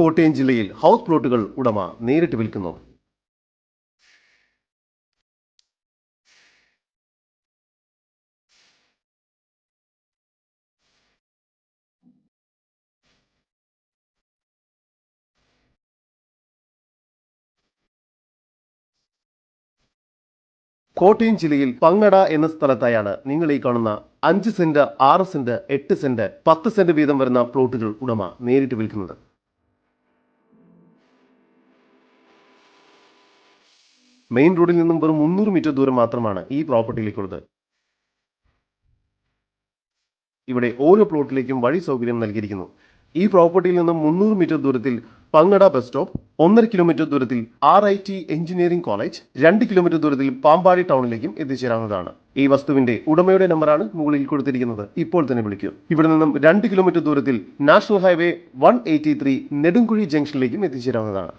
കോട്ടയം ജില്ലയിൽ ഹൗസ് പ്ലോട്ടുകൾ ഉടമ നേരിട്ട് വിൽക്കുന്നു. കോട്ടയം ജില്ലയിൽ പങ്ങട എന്ന സ്ഥലത്തായാണ് നിങ്ങൾ ഈ കാണുന്ന അഞ്ച് സെന്റ് ആറ് സെന്റ് എട്ട് സെന്റ് പത്ത് സെന്റ് വീതം വരുന്ന പ്ലോട്ടുകൾ ഉടമ നേരിട്ട് വിൽക്കുന്നത്. മെയിൻ റോഡിൽ നിന്നും വെറും മുന്നൂറ് മീറ്റർ ദൂരം മാത്രമാണ് ഈ പ്രോപ്പർട്ടിയിലേക്കുള്ളത്. ഇവിടെ ഓരോ പ്ലോട്ടിലേക്കും വഴി സൗകര്യം നൽകിയിരിക്കുന്നു. ഈ പ്രോപ്പർട്ടിയിൽ നിന്നും മുന്നൂറ് മീറ്റർ ദൂരത്തിൽ പങ്ങട ബസ് സ്റ്റോപ്പ് ഒന്നര കിലോമീറ്റർ ദൂരത്തിൽ R I T engineering college രണ്ട് കിലോമീറ്റർ ദൂരത്തിൽ പാമ്പാടി ടൗണിലേക്കും എത്തിച്ചേരാവുന്നതാണ്. ഈ വസ്തുവിന്റെ ഉടമയുടെ നമ്പറാണ് മുകളിൽ കൊടുത്തിരിക്കുന്നത്. ഇപ്പോൾ തന്നെ വിളിക്കൂ. ഇവിടെ നിന്നും രണ്ട് കിലോമീറ്റർ ദൂരത്തിൽ national highway one eighty three Nedumkuzhi ജംഗ്ഷനിലേക്കും എത്തിച്ചേരാവുന്നതാണ്.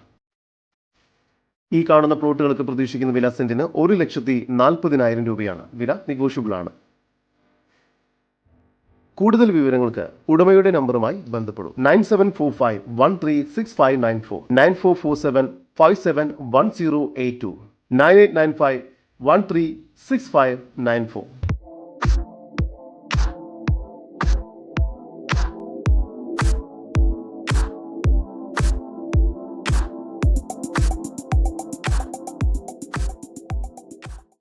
ഈ കാണുന്ന പ്ലോട്ടുകൾക്ക് പ്രതീക്ഷിക്കുന്ന വില സെന്റിന് ഒരു ലക്ഷത്തി നാൽപ്പതിനായിരം രൂപയാണ്. വില നെഗോഷ്യബിൾ ആണ് കൂടുതൽ വിവരങ്ങൾക്ക് ഉടമയുടെ നമ്പറുമായി ബന്ധപ്പെടും. Nine seven four five one three six five nine four. Nine four four seven five seven one zero eight two. Nine eight nine five one three six five nine four.